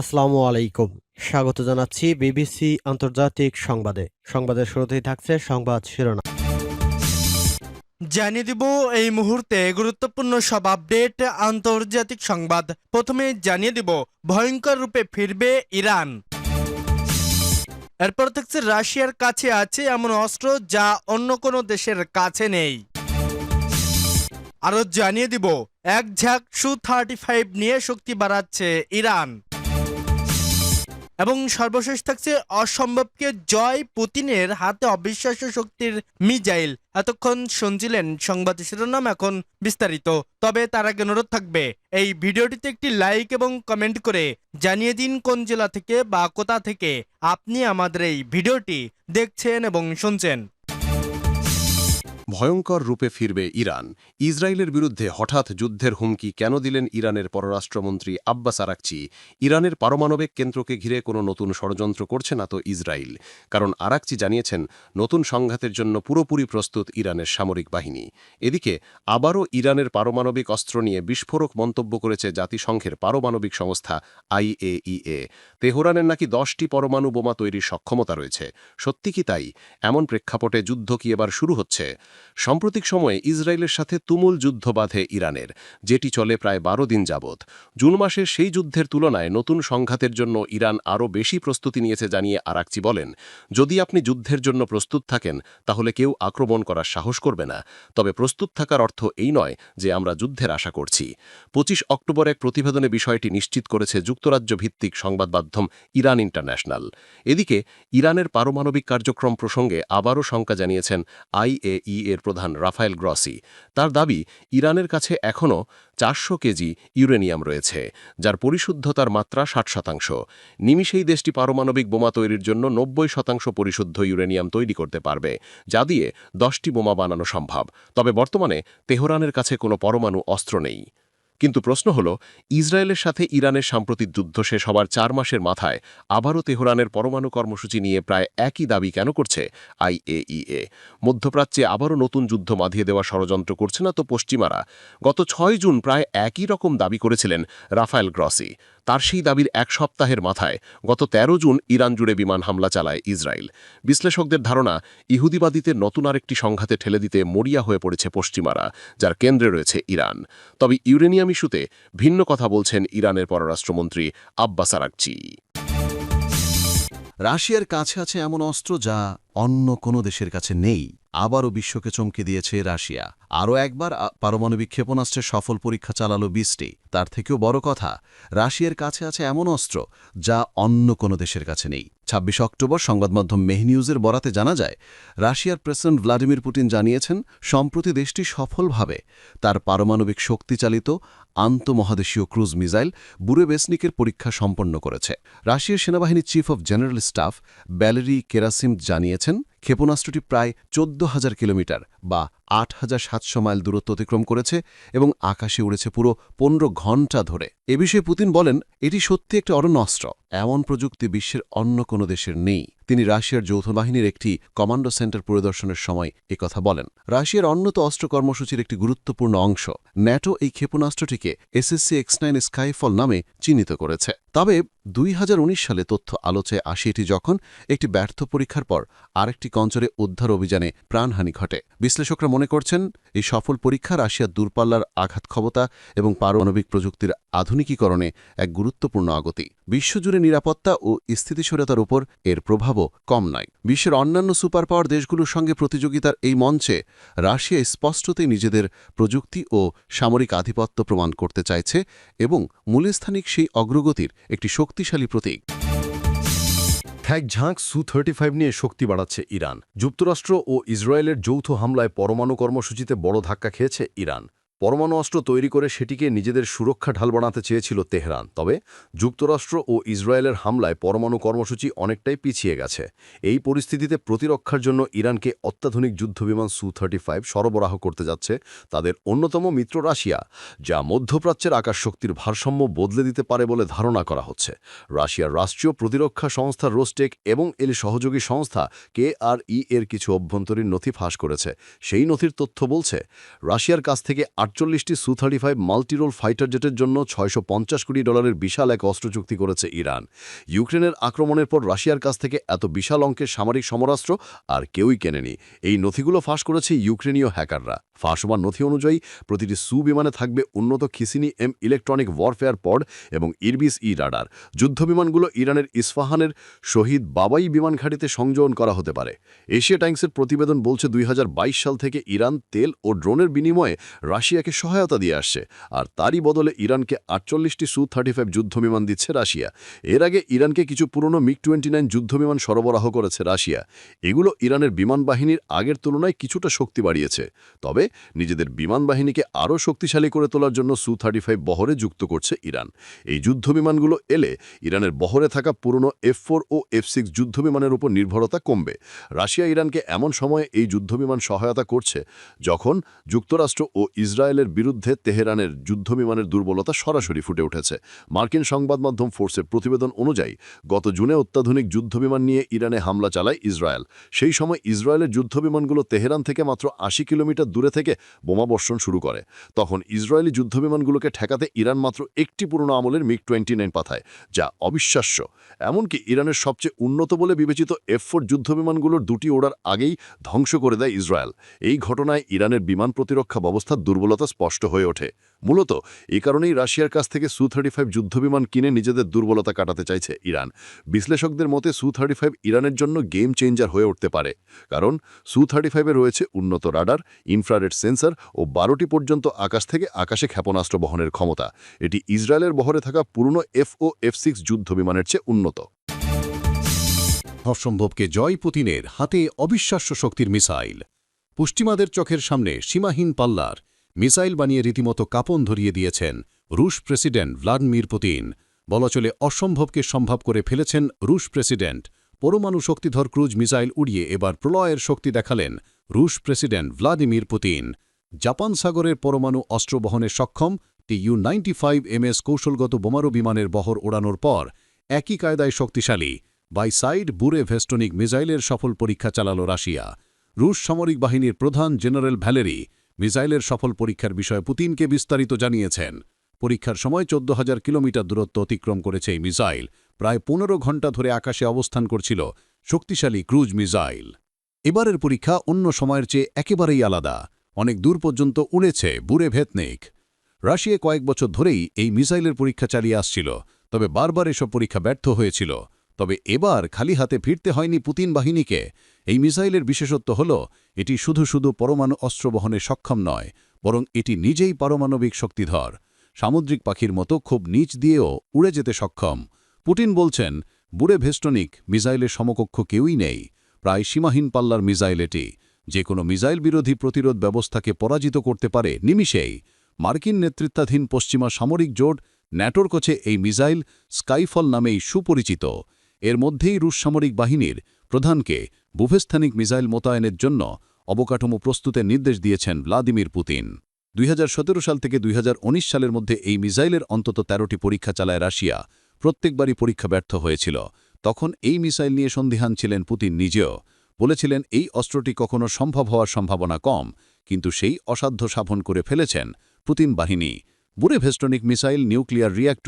আসসালামু আলাইকুম। স্বাগত জানাচ্ছি বিবিসি আন্তর্জাতিক সংবাদে। সংবাদের শুরুতেই থাকছে সংবাদ শিরোনাম। জানিয়ে দিব এই মুহূর্তে গুরুত্বপূর্ণ সব আপডেট আন্তর্জাতিক সংবাদ। প্রথমে জানিয়ে দিব, ভয়ঙ্কর রূপে ফিরবে ইরান। এরপর থাকছে রাশিয়ার কাছে আছে এমন অস্ত্র যা অন্য কোনো দেশের কাছে নেই। আরও জানিয়ে দিব, এক ঝাঁক সু থার্টি ফাইভ নিয়ে শক্তি বাড়াচ্ছে ইরান। এবং সর্বশেষ থাকছে অসম্ভবকে জয় পুতিনের হাতে অবিশ্বাস্য শক্তির মিজাইল। এতক্ষণ শুনছিলেন সংবাদ শিরোনাম, এখন বিস্তারিত। তবে তার আগে অনুরোধ থাকবে, এই ভিডিওটিতে একটি লাইক এবং কমেন্ট করে জানিয়ে দিন কোন জেলা থেকে বা কোথা থেকে আপনি আমাদের এই ভিডিওটি দেখছেন এবং শুনছেন। ভয়ঙ্কর রূপে ফিরবে ইরান। ইসরায়েলের বিরুদ্ধে হঠাৎ যুদ্ধের হুমকি কেন দিলেন ইরানের পররাষ্ট্রমন্ত্রী আব্বাস আরাকচি? ইরানের পারমাণবিক কেন্দ্রকে ঘিরে কোনো নতুন ষড়যন্ত্র করছে না তো ইসরায়েল। কারণ আরাকচি জানিয়েছেন, নতুন সংঘাতের জন্য পুরোপুরি প্রস্তুত ইরানের সামরিক বাহিনী। এদিকে, আবারও ইরানের পারমাণবিক অস্ত্র নিয়ে বিস্ফোরক মন্তব্য করেছে জাতিসংঘের পারমাণবিক সংস্থা আইএইএ। তেহরানের নাকি দশটি পরমাণু বোমা তৈরির সক্ষমতা রয়েছে। সত্যি কি তাই? এমন প্রেক্ষাপটে যুদ্ধ কি এবার শুরু হচ্ছে? সাম্প্রতিক সময়ে ইসরায়েলের সাথে তুমুল যুদ্ধ বাধে ইরানের, যেটি চলে প্রায় বারো দিন যাবৎ। জুন মাসে সেই যুদ্ধের তুলনায় নতুন সংঘাতের জন্য ইরান আরও বেশি প্রস্তুতি নিয়েছে জানিয়ে আরাকচি বলেন। যদি আপনি যুদ্ধের জন্য প্রস্তুত থাকেন, তাহলে কেউ আক্রমণ করার সাহস করবে না। তবে প্রস্তুত থাকার অর্থ এই নয় যে আমরা যুদ্ধের আশা করছি। পঁচিশ অক্টোবর এক প্রতিবেদনে বিষয়টি নিশ্চিত করেছে যুক্তরাজ্য ভিত্তিক সংবাদ মাধ্যম ইরান ইন্টারন্যাশনাল। এদিকে, ইরানের পারমাণবিক কার্যক্রম প্রসঙ্গে আবারও শঙ্কা জানিয়েছেন আইএই এর প্রধান রাফায়েল গ্রসি। তার দাবি, ইরানের কাছে এখনও চারশো কেজি ইউরেনিয়াম রয়েছে, যার পরিশুদ্ধতার মাত্রা ষাট শতাংশ। নিমিষেই দেশটি পারমাণবিক বোমা তৈরির জন্য নব্বই শতাংশ পরিশুদ্ধ ইউরেনিয়াম তৈরি করতে পারবে, যা দিয়ে দশটি বোমা বানানো সম্ভব। তবে বর্তমানে তেহরানের কাছে কোনো পরমাণু অস্ত্র নেই। কিন্তু প্রশ্ন হল, ইসরায়েলের সাথে ইরানের সাম্প্রতিক যুদ্ধ শেষ হবার চার মাসের মাথায় আবারও তেহরানের পরমাণু কর্মসূচি নিয়ে প্রায় একই দাবি কেন করছে আইএইএ? মধ্যপ্রাচ্যে আবারও নতুন যুদ্ধ মাধিয়ে দেওয়া ষড়যন্ত্র করছে না তো পশ্চিমারা? গত ছয় জুন প্রায় একই রকম দাবি করেছিলেন রাফায়েল গ্রসি। তার সেই দাবির এক সপ্তাহের মাথায় গত ১৩ জুন ইরান জুড়ে বিমান হামলা চালায় ইসরায়েল। বিশ্লেষকদের ধারণা ইহুদিবাদীদের নতুন আরেকটি সংঘাতে ঠেলে দিতে মরিয়া হয়ে পড়েছে পশ্চিমারা, যার কেন্দ্রে রয়েছে ইরান। তবে ইউরেনিয়াম ইস্যুতে ভিন্ন কথা বলছেন ইরানের পররাষ্ট্রমন্ত্রী আব্বাস আরাকচি। রাশিয়ার কাছে আছে এমন অস্ত্র যা অন্য কোনো দেশের কাছে নেই। আবারও বিশ্বকে চমকে দিয়েছে রাশিয়া। আরও একবার পারমাণবিক ক্ষেপণাস্ত্রের সফল পরীক্ষা চালালো বিশটি। তার থেকেও বড় কথা, রাশিয়ার কাছে আছে এমন অস্ত্র যা অন্য কোনো দেশের কাছে নেই। ছাব্বিশ অক্টোবর সংবাদমাধ্যম মেহনিউজের বরাতে জানা যায়, রাশিয়ার প্রেসিডেন্ট ভ্লাদিমির পুতিন জানিয়েছেন, সম্প্রতি দেশটি সফলভাবে তার পারমাণবিক শক্তিচালিত আন্তমহাদেশীয় ক্রুজ মিসাইল বুরেবেসনিকের পরীক্ষা সম্পন্ন করেছে। রাশিয়ার সেনাবাহিনীর chief of general staff Valery Gerasimov জানিয়েছেন ক্ষেপণাস্ত্রটি প্রায় চোদ্দ হাজার কিলোমিটার। বা আট হাজার সাতশো মাইল দূরত্ব অতিক্রম করেছে এবং আকাশে উড়েছে পুরো পনেরো ঘণ্টা ধরে। এ বিষয়ে পুতিন বলেন, এটি সত্যি একটি অরণ্য অস্ত্র এমন প্রযুক্তি বিশ্বের অন্য কোনো দেশের নেই। তিনি রাশিয়ার যৌথ বাহিনীর একটি কমান্ডো সেন্টার পরিদর্শনের সময় একথা বলেন। রাশিয়ার অন্যত অস্ত্র কর্মসূচির একটি গুরুত্বপূর্ণ অংশ। ন্যাটো এই ক্ষেপণাস্ত্রটিকে এসএসসি এক্স নাইন স্কাইফল নামে চিহ্নিত করেছে। তবে দুই হাজার উনিশ সালে তথ্য আলোচনায় আসে এটি যখন একটি ব্যর্থ পরীক্ষার পর আরেকটি কঞ্চরে উদ্ধার অভিযানে প্রাণহানি ঘটে। বিশ্লেষকরা মনে করছেন, এই সফল পরীক্ষা রাশিয়ার দূরপাল্লার আঘাত ক্ষমতা এবং পারমাণবিক প্রযুক্তির আধুনিকীকরণে এক গুরুত্বপূর্ণ আগতি। বিশ্বজুড়ে নিরাপত্তা ও স্থিতিশীলতার উপর এর প্রভাবও কম নয়। বিশ্বের অন্যান্য সুপার পাওয়ার দেশগুলোর সঙ্গে প্রতিযোগিতার এই মঞ্চে রাশিয়া স্পষ্টতই নিজেদের প্রযুক্তি ও সামরিক আধিপত্য প্রমাণ করতে চাইছে এবং মূলস্থানিক সেই অগ্রগতির একটি শক্তিশালী প্রতীক। এক ঝাঁক সু থার্টি নিয়ে শক্তি বাড়াচ্ছে ইরান। যুক্তরাষ্ট্র ও ইসরায়েলের যৌথ হামলায় পরমাণু কর্মসূচিতে বড় ধাক্কা খেয়েছে ইরান। পরমাণু অস্ত্র তৈরি করে সেটিকে নিজেদের সুরক্ষা ঢাল বানাতে চেয়েছিল তেহরান, তবে যুক্তরাষ্ট্র ও ইসরায়েলের হামলায় পরমাণু কর্মসূচি অনেকটাই পিছিয়ে গেছে। এই পরিস্থিতিতে প্রতিরক্ষার জন্য ইরানকে অত্যাধুনিক যুদ্ধবিমান সু থার্টি ফাইভ সরবরাহ করতে যাচ্ছে তাদের অন্যতম মিত্র রাশিয়া, যা মধ্যপ্রাচ্যের আকাশ শক্তির ভারসাম্য বদলে দিতে পারে বলে ধারণা করা হচ্ছে। রাশিয়ার রাষ্ট্রীয় প্রতিরক্ষা সংস্থা রোস্টেক এবং এর সহযোগী সংস্থা কে আর ই এর কিছু অভ্যন্তরীণ নথি ফাঁস করেছে। সেই নথির তথ্য বলছে, রাশিয়ার কাছ থেকে আটচল্লিশটি Su thirty five multirole fighter জেটের জন্য ছয়শো পঞ্চাশ কোটি ডলারের বিশাল এক অস্ত্র চুক্তি করেছে ইরান। ইউক্রেনের আক্রমণের পর রাশিয়ার কাছ থেকে এত বিশাল অঙ্কের সামরিক সমরাস্ত্র আর কেউই কেনেনি। এই নথিগুলো ফাঁস করেছে ইউক্রেনীয় হ্যাকাররা। ফাঁস হওয়ার নথি অনুযায়ী প্রতিটি সু বিমানে থাকবে উন্নত Khibiny M electronic warfare pod এবং ইরবিস ই রাডার। যুদ্ধবিমানগুলো ইরানের ইস্ফাহানের শহীদ বাবাই বিমান ঘাঁটিতে সংযোজন করা হতে পারে। এশিয়া টাইমসের প্রতিবেদন বলছে দুই হাজার বাইশ সাল থেকে ইরান তেল ও ড্রোনের বিনিময়ে রাশিয়াকে সহায়তা দিয়ে আসছে, আর তারই বদলে ইরানকে আটচল্লিশটি সু থার্টি ফাইভ যুদ্ধবিমান দিচ্ছে রাশিয়া। এর আগে ইরানকে কিছু পুরনো মিগ টোয়েন্টি নাইন যুদ্ধবিমান সরবরাহ করেছে রাশিয়া। এগুলো ইরানের বিমান বাহিনীর আগের তুলনায় কিছুটা শক্তি বাড়িয়েছে। তবে নিজেদের বিমান বাহিনীকে আরও শক্তিশালী করে তোলার জন্য সু থার্টি ফাইভ বহরে যুক্ত করছে ইরান। এই যুদ্ধবিমানগুলো এলে ইরানের বহরে থাকা পুরনো এফ ফোর ও এফ সিক্স যুদ্ধবিমানের উপর নির্ভরতা কমবে। রাশিয়া ইরানকে এমন সময়ে এই যুদ্ধবিমান সহায়তা করছে যখন যুক্তরাষ্ট্র ও ইসরায়েলের বিরুদ্ধে তেহরানের যুদ্ধবিমানের দুর্বলতা সরাসরি ফুটে উঠেছে। মার্কিন সংবাদ মাধ্যম ফোর্সের প্রতিবেদন অনুযায়ী, গত জুনে অত্যাধুনিক যুদ্ধবিমান নিয়ে ইরানে হামলা চালায় ইসরায়েল। সেই সময় ইসরায়েলের যুদ্ধবিমানগুলো তেহরান থেকে মাত্র আশি কিলোমিটার দূরে থেকে বোমাবর্ষণ শুরু করে। তখন ইসরায়েলি যুদ্ধবিমানগুলোকে ঠেকাতে ইরান মাত্র একটি পুরনো আমলের মিগ টোয়েন্টি নাইন পাঠায়, যা অবিশ্বাস্য। এমনকি ইরানের সবচেয়ে উন্নত বলে বিবেচিত এফ ফোর যুদ্ধবিমানগুলোর দুটি ওড়ার আগেই ধ্বংস করে দেয় ইসরায়েল। এই ঘটনায় ইরানের বিমান প্রতিরক্ষা ব্যবস্থার দুর্বলতা স্পষ্ট হয়ে ওঠে। মূলত, এই কারণেই রাশিয়ার কাছ থেকে সু থার্টি ফাইভ যুদ্ধবিমান কিনে নিজেদের দুর্বলতা কাটাতে চাইছে ইরান। বিশ্লেষকদের মতে সু থার্টি ফাইভ ইরানের জন্য গেম চেঞ্জার হয়ে উঠতে পারে। কারণ সু থার্টি ফাইভে রয়েছে উন্নত রাডার ইনফ্রারেড সেন্সর ও বারোটি পর্যন্ত আকাশ থেকে আকাশে ক্ষেপণাস্ত্র বহনের ক্ষমতা। এটি ইসরায়েলের বহরে থাকা পুরনো এফ ও এফ সিক্স যুদ্ধবিমানের চেয়ে উন্নত। অসম্ভবকে জয় পুতিনের হাতে অবিশ্বাস্য শক্তির মিসাইল। পশ্চিমাদের চোখের সামনে সীমাহীন পাল্লার মিসাইল বানিয়ে রীতিমতো কাপন ধরিয়ে দিয়েছেন রুশ প্রেসিডেন্ট ভ্লাদিমির পুতিন। বলা চলে অসম্ভবকে সম্ভব করে ফেলেছেন রুশ প্রেসিডেন্ট। পরমাণু শক্তিধর ক্রুজ মিসাইল উড়িয়ে এবার প্রলয়ের শক্তি দেখালেন রুশ প্রেসিডেন্ট ভ্লাদিমির পুতিন। জাপান সাগরের পরমাণু অস্ত্র বহনে সক্ষম, T U ninety five MS কৌশলগত বোমারু বিমানের বহর ওড়ানোর পর একই কায়দায় শক্তিশালী। বাই সাইড বুরে ভেস্টনিক মিসাইলের সফল পরীক্ষা চালাল রাশিয়া। রুশ সামরিক বাহিনীর প্রধান জেনারেল ভ্যালেরি মিসাইলের সফল পরীক্ষার বিষয়ে পুতিনকে বিস্তারিত জানিয়েছেন। পরীক্ষার সময় চোদ্দ হাজার কিলোমিটার দূরত্ব অতিক্রম করেছে এই মিসাইল। প্রায় পনেরো ঘণ্টা ধরে আকাশে অবস্থান করছিল শক্তিশালী ক্রুজ মিসাইল। এবারের পরীক্ষা অন্য সময়ের চেয়ে একেবারেই আলাদা। অনেক দূর পর্যন্ত উড়েছে বুরে ভেতনিক। রাশিয়া কয়েক বছর ধরেই এই মিসাইলের পরীক্ষা চালিয়ে আসছিল, তবে বারবার এসব পরীক্ষা ব্যর্থ হয়েছিল। তবে এবার খালি হাতে ফিরতে হয়নি পুতিন বাহিনীকে। এই মিসাইলের বিশেষত্ব হল, এটি শুধু শুধু পরমাণু অস্ত্র বহনে সক্ষম নয়, বরং এটি নিজেই পারমাণবিক শক্তিধর। সামুদ্রিক পাখির মতো খুব নিচ দিয়েও উড়ে যেতে সক্ষম। পুতিন বলছেন, বুড়ে ভেস্টনিক, মিসাইলের সমকক্ষ কেউই নেই। প্রায় সীমাহীন পাল্লার মিসাইল এটি। যে কোনো মিসাইল বিরোধী প্রতিরোধ ব্যবস্থাকে পরাজিত করতে পারে নিমিষেই। মার্কিন নেতৃত্বাধীন পশ্চিমা সামরিক জোট ন্যাটোর কাছে এই মিসাইল স্কাইফল নামেই সুপরিচিত। এর মধ্যেই রুশ সামরিক বাহিনীর প্রধানকে বুভেস্থানিক মিসাইল মোতায়েনের জন্য অবকাঠামো প্রস্তুতের নির্দেশ দিয়েছেন ভ্লাদিমির পুতিন। দুই হাজার সতেরো সাল থেকে দুই হাজার উনিশ সালের মধ্যে এই মিসাইলের অন্তত তেরোটি পরীক্ষা চালায় রাশিয়া। প্রত্যেকবারই পরীক্ষা ব্যর্থ হয়েছিল। তখন এই মিসাইল নিয়ে সন্দিহান ছিলেন পুতিন নিজেও। বলেছিলেন, এই অস্ত্রটি কখনো সম্ভব হওয়ার সম্ভাবনা কম, কিন্তু সেই অসাধ্য সাধন করে ফেলেছেন পুতিন বাহিনী। বুড়ে ভেস্টনিক মিসাইল নিউক্লিয়ার রিয়্যাক্টর